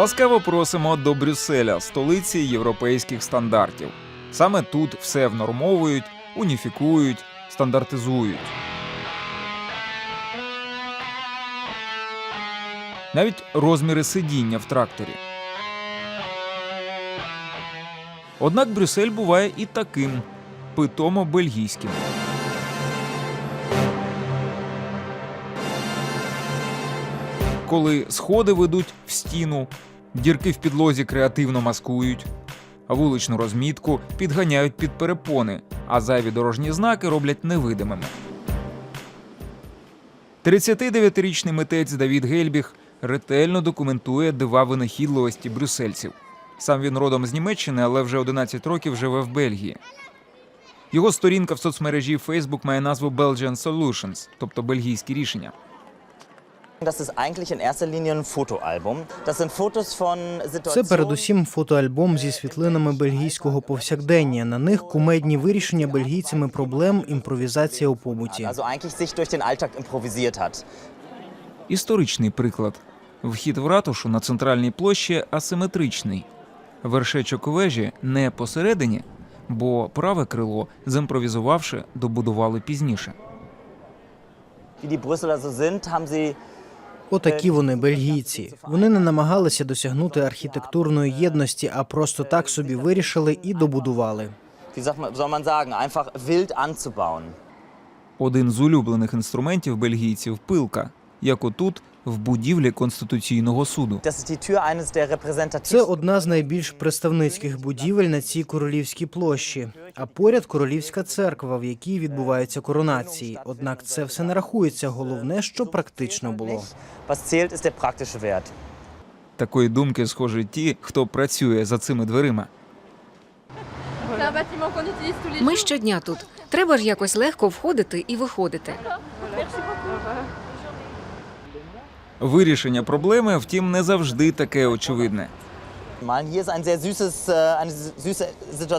Ласкаво просимо до Брюсселя, столиці європейських стандартів. Саме тут все внормовують, уніфікують, стандартизують. Навіть розміри сидіння в тракторі. Однак Брюссель буває і таким питомо бельгійським. коли сходи ведуть в стіну, дірки в підлозі креативно маскують, вуличну розмітку підганяють під перепони, а зайві дорожні знаки роблять невидимими. 39-річний митець Давід Гельбіг ретельно документує дива винахідливості брюссельців. Сам він родом з Німеччини, але вже 11 років живе в Бельгії. Його сторінка в соцмережі Facebook має назву Belgian Solutions, тобто бельгійські рішення. Das ist eigentlich in erster Linie ein Fotoalbum. Das sind Fotos von Це передусім фотоальбом зі світлинами бельгійського повсякдення. На них кумедні вирішення бельгійцями проблем, імпровізація у побуті. Also eigentlich sich durch den Alltag improvisiert hat. Історичний приклад. Вхід в ратушу на центральній площі асиметричний. Вершечок вежі не посередині, бо праве крило, зімпровізувавши, добудували пізніше. Wie die Brüsseler so sind, haben sie Отакі вони бельгійці. Вони не намагалися досягнути архітектурної єдності, а просто так собі вирішили і добудували. Один з улюблених інструментів бельгійців пилка, як отут, в будівлі Конституційного суду. Це одна з найбільш представницьких будівель на цій королівській площі. А поряд королівська церква, в якій відбуваються коронації. Однак це все не рахується. Головне, що практично було. Такої думки схожі ті, хто працює за цими дверима. Ми щодня тут. Треба ж якось легко входити і виходити. Вирішення проблеми, втім, не завжди таке очевидне. Äh.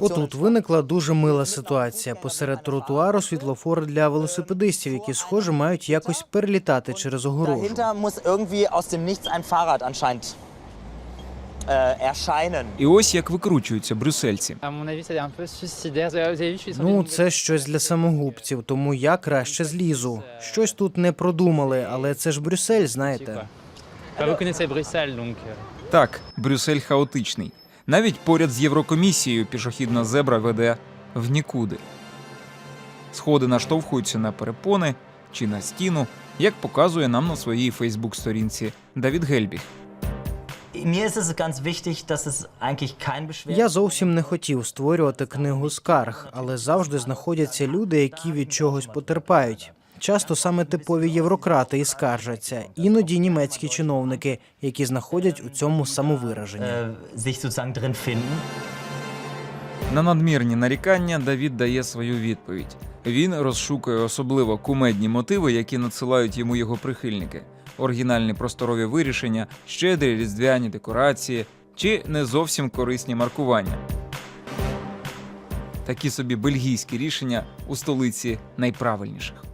Отут виникла дуже мила ситуація. Посеред тротуару світлофори для велосипедистів, які, схоже, мають якось перелітати через огорожу. І ось як викручуються брюссельці. Ну, це щось для самогубців, тому я краще злізу. Щось тут не продумали, але це ж Брюссель, знаєте. Так, Брюссель хаотичний. Навіть поряд з Єврокомісією пішохідна зебра веде в нікуди. Сходи наштовхуються на перепони чи на стіну, як показує нам на своїй Фейсбук-сторінці Давід Гельбіг. Я зовсім не хотів створювати книгу скарг, але завжди знаходяться люди, які від чогось потерпають. Часто саме типові єврократи і скаржаться, іноді німецькі чиновники, які знаходять у цьому самовираження. finden. На надмірні нарікання Давід дає свою відповідь. Він розшукує особливо кумедні мотиви, які надсилають йому його прихильники, оригінальні просторові вирішення, щедрі різдвяні декорації чи не зовсім корисні маркування. Такі собі бельгійські рішення у столиці найправильніших.